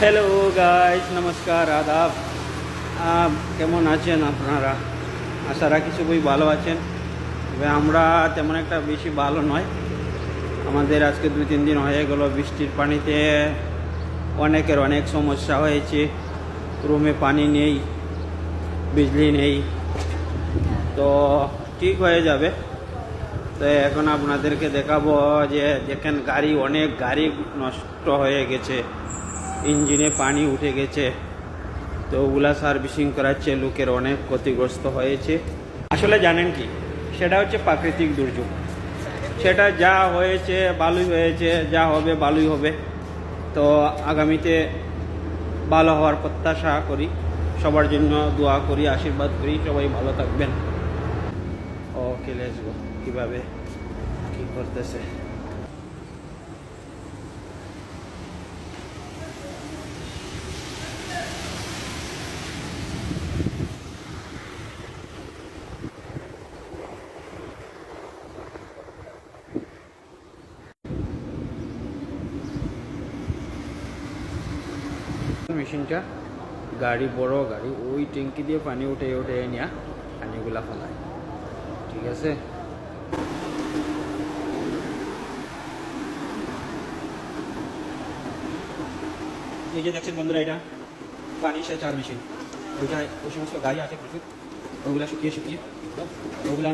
Hello guys নমস্কার আদাব কেমন আছেন আপনারা? আশা রাখি সবই ভালো আছেন। তবে আমরা তেমন একটা বেশি ভালো নয়। আমাদের আজকে দুই, তিন দিন হয়ে গেল বৃষ্টির পানিতে। অনেকের অনেক সমস্যা হয়েছে। রুমে পানি নেই, বিজলি নেই। তো ঠিক হয়ে যাবে। তো এখন আপনাদেরকে দেখাবো যে দেখেন গাড়ি, অনেক গাড়ি নষ্ট হয়ে গেছে। ইঞ্জিনে পানি উঠে গেছে। তো ওগুলা সার্ভিসিং করাচ্ছে, লোকের অনেক ক্ষতিগ্রস্ত হয়েছে। আসলে জানেন কি? সেটা হচ্ছে প্রাকৃতিক দুর্যোগ। সেটা যা হয়েছে, ভালোই হয়েছে, যা হবে, ভালোই হবে। তো আগামীতে ভালো হওয়ার প্রত্যাশা করি। সবার জন্য দোয়া করি, আশীর্বাদ করি। সবাই ভালো থাকবেন। ওকে লেটস গো কীভাবে কি করতেছে? মেশিনটা, গাড়ি বড় গাড়ি, ওই ট্যাঙ্কি দিয়ে পানি উঠে উঠে নিয়ে পানিগুলা ফেলায়। ঠিক আছে? এই যে দেখছেন বন্ধুরা এটা, পানি সেচার মেশিন। ওইটা ওই সমস্ত গাড়ি আছে প্রচুর। ওগুলা শুকিয়ে শুকিয়ে। ওগুলা